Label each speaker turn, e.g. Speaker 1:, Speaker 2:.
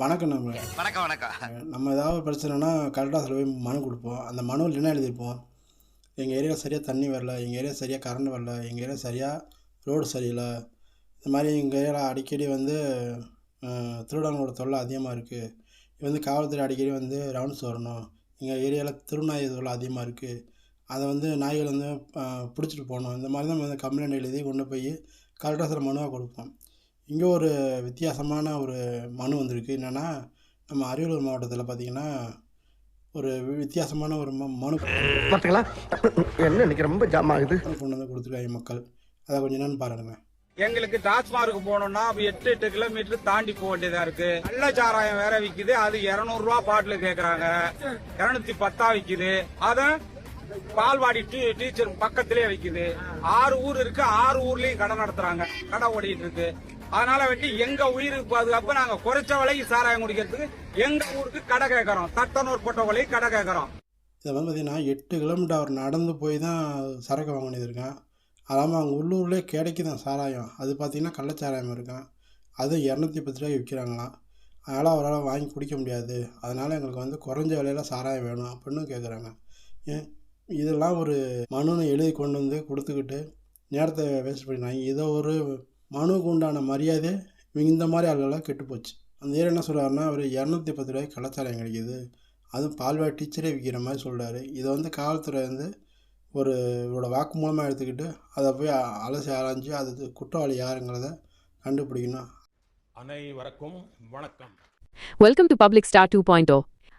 Speaker 1: வணக்கம் நம்ம.
Speaker 2: வணக்கம் வணக்கம்.
Speaker 1: நம்ம ஏதாவது பிரச்சனைனா கலெக்டர் ஆஃபீஸில் போய் மனு கொடுப்போம். அந்த மனுவில் என்ன எழுதியிருப்போம்? எங்கள் ஏரியாவில் சரியாக தண்ணி வரல எங்கள் ஏரியா சரியாக கரண்ட் வரல எங்கள் ஏரியா சரியாக ரோடு சரியில்லை. இந்த மாதிரி எங்கள் ஏரியாவில் அடிக்கடி வந்து திருடங்களோட தொல்லை அதிகமாக இருக்குது இது வந்து காவல்துறை அடிக்கடி வந்து ரவுண்ட்ஸ் வரணும். எங்கள் ஏரியாவில் திருநாய் தொல்லை அதிகமாக இருக்குது அதை வந்து நாய்கள் வந்து பிடிச்சிட்டு போகணும். இந்த மாதிரி தான் நம்ம வந்து கம்ப்ளைண்ட் எழுதி கொண்டு போய் கலெக்டர் மனுவாக கொடுப்போம். இங்கே ஒரு வித்தியாசமான ஒரு மனு வந்திருக்கு. என்னென்னா நம்ம அரியலூர் மாவட்டத்தில் பார்த்திங்கன்னா ஒரு வித்தியாசமான ஒரு ம மனு
Speaker 3: பாத்தீங்களா என்ன இன்னைக்கு ரொம்ப ஜாம் ஆகுது?
Speaker 1: கொண்டு வந்து கொடுத்துருக்காங்க மக்கள். அதை கொஞ்சம் என்னன்னு பாருங்க
Speaker 4: எங்களுக்கு டாஸ்மார்க் போகணும்னா அப்ப எட்டு எட்டு கிலோமீட்டர் தாண்டி போக வேண்டியதா இருக்கு. நல்ல சாராயம் வேற விக்குது. அது 200 ரூபா பாட்டில் கேக்குறாங்க. இருநூத்தி பத்தா விக்குது. அத பால்வாடி டீ- டீச்சர் பக்கத்திலே விக்குது. ஆறு ஊர் இருக்கு. ஆறு ஊர்லயும் கடை நடத்துறாங்க. கடை ஓடிட்டு இருக்கு. அதனால வெட்டி எங்க உயிருக்கு பாதுகாப்பு? நாங்க குறைச்ச விலைக்கு சாராயம் குடிக்கிறதுக்கு எங்க ஊருக்கு கடை கேட்கறோம். தட்டனூர் போட்ட விலைக்கு கடை கேட்கறோம்.
Speaker 1: இதை வந்து பார்த்தீங்கன்னா எட்டு கிலோமீட்டர் அவர் நடந்து போய் தான் சரக்கு வாங்க வேண்டியது இருக்கான் அதாமல் அவங்க உள்ளூர்லேயே கிடைக்குதான் சாராயம். அது பார்த்திங்கன்னா கள்ளச்சாராயம் இருக்கான் அது இரநூத்தி பத்து ரூபாய்க்கு விற்கிறாங்களாம். அதனால் அவரால் வாங்கி குடிக்க முடியாது. அதனால் எங்களுக்கு வந்து குறைஞ்ச விலையில சாராயம் வேணும் அப்படின்னு கேட்குறாங்க. ஏன் இதெல்லாம் ஒரு மனுன்னு எழுதி கொண்டு வந்து கொடுத்துக்கிட்டு நேரத்தை வேஸ்ட் பண்ணிடுறாங்க. இதை ஒரு மனுவுக்கு உண்டான மரியாதை இவங்க இந்த மாதிரி ஆளுகளாக கெட்டு போச்சு அந்த ஏரியா என்ன சொல்கிறாருன்னா அவர் இரநூத்தி பத்து ரூபாய்க்கு கள்ளச்சாராயம் கிடைக்குது. அதுவும் பால்வாடி டீச்சரே விற்கிற மாதிரி சொல்கிறாரு இதை வந்து காவல்துறை வந்து ஒரு இவரோட வாக்குமூலமாக எடுத்துக்கிட்டு அதை போய் அலசி ஆராய்ஞ்சு அது குற்றவாளி யாருங்கிறத கண்டுபிடிக்கணும்.
Speaker 5: அனைவருக்கும் வணக்கம்.
Speaker 6: Welcome to public star two point